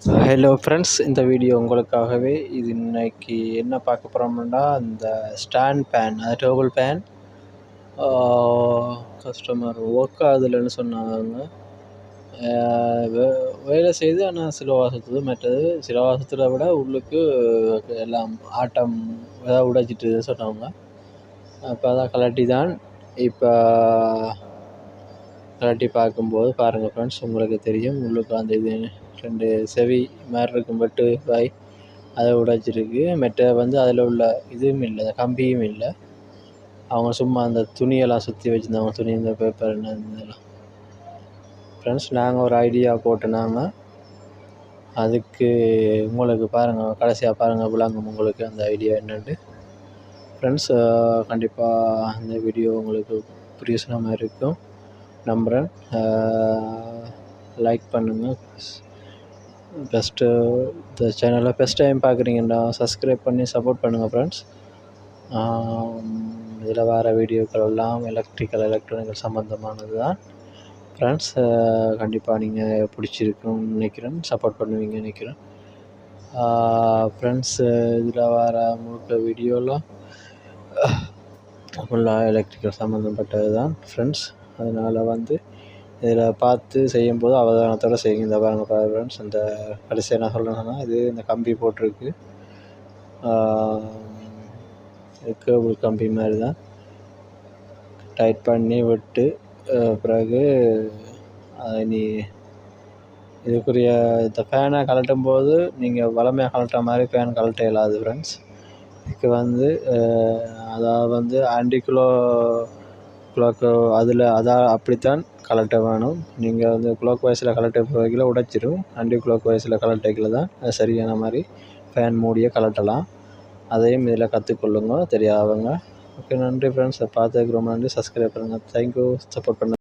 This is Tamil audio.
ஹலோ ஃப்ரெண்ட்ஸ் இந்த வீடியோ உங்களுக்காகவே இது இன்னைக்கு என்ன பார்க்க போகிறோம்னா இந்த ஸ்டாண்ட் பேன் அது டேபிள் பேன் கஸ்டமர் ஒர்க் ஆகுதுலன்னு சொன்னாங்க. வே- வேலை செய்து ஆனால் சில சுற்றுது மற்றது சில வாசத்தில் விட உள்ளுக்கு எல்லாம் ஆட்டம் ஏதாவது உடைச்சிட்டு சொன்னாங்க. அப்போ அதான் கலட்டி தான் இப்போ கலட்டி பார்க்கும்போது பாருங்கள் ஃப்ரெண்ட்ஸ் உங்களுக்கு தெரியும். உள்ளுக்கு அந்த இது ரெண்டு செவி மாதிரி இருக்கும் வெட்டு வாய். அதை உடைச்சிருக்கு. மெட்ட வந்து அதில் உள்ள இதுவும் இல்லை கம்பியும் இல்லை. அவங்க சும்மா அந்த துணியெல்லாம் சுற்றி வச்சுருந்தாங்க துணி இந்த பேப்பர் என்ன இதெல்லாம். ஃப்ரெண்ட்ஸ் நாங்கள் ஒரு ஐடியா போட்டுனாங்க. அதுக்கு உங்களுக்கு பாருங்கள் கடைசியாக பாருங்கள் விளங்கும் உங்களுக்கு அந்த ஐடியா என்னென்னு ஃப்ரெண்ட்ஸ் கண்டிப்பாக அந்த வீடியோ உங்களுக்கு பிரியோசனமாக இருக்கும். நம்புகிறேன் லைக் பண்ணுங்கள் பெஸ்ட்டு இந்த சேனலை ஃபஸ்ட் டைம் பார்க்குறீங்கன்னா சப்ஸ்கிரைப் பண்ணி சப்போர்ட் பண்ணுங்கள் ஃப்ரெண்ட்ஸ் இதில் வர வீடியோக்கள் எல்லாம் எலக்ட்ரிக்கல் எலக்ட்ரானிக்கல் சம்மந்தமானது தான் ஃப்ரெண்ட்ஸ் கண்டிப்பாக நீங்கள் பிடிச்சிருக்குன்னு நினைக்கிறேன். சப்போர்ட் பண்ணுவீங்க நினைக்கிறேன். ஃப்ரெண்ட்ஸ் இதில் வர முழுக்க வீடியோலாம் ஃபுல்லாக எலக்ட்ரிக்கல் சம்மந்தப்பட்டது தான் ஃப்ரெண்ட்ஸ் அதனால் வந்து இதில் பார்த்து செய்யும்போது அவதானத்தோடு செய்யுங்க. இந்த பாருங்க ஃப்ரெண்ட்ஸ் இந்த கடைசியாக என்ன சொல்கிறேன்னா இது இந்த கம்பி போட்டிருக்கு. கேபிள் கம்பி மாதிரி தான் டைட் பண்ணி விட்டு பிறகு அதை நீ இதுக்குரிய இந்த ஃபேனை கலட்டும் போது நீங்கள் வளமையாக கலட்டுற மாதிரி ஃபேன் கழட்ட இயலாது ஃப்ரெண்ட்ஸ் இதுக்கு வந்து அதாவது வந்து ஆன்டி கிலோ க்ளாக்கு அதில் அதான் அப்படித்தான் கழட்ட வேணும். நீங்கள் வந்து கிளாக் வைஸில் கழட்ட போகல உடைச்சிரும். அண்டி கிளாக் வைஸில் கழட்டைக்கில் தான் சரியான மாதிரி ஃபேன் மூடியை கலட்டலாம் அதையும் இதில் கற்றுக்கொள்ளுங்க தெரியாதவங்க. ஓகே நன்றி ஃப்ரெண்ட்ஸ் பார்த்ததுக்கு ரொம்ப நன்றி. சப்ஸ்கிரைப் பண்ணுங்கள் தேங்க்யூ சப்போர்ட் பண்ணுங்கள்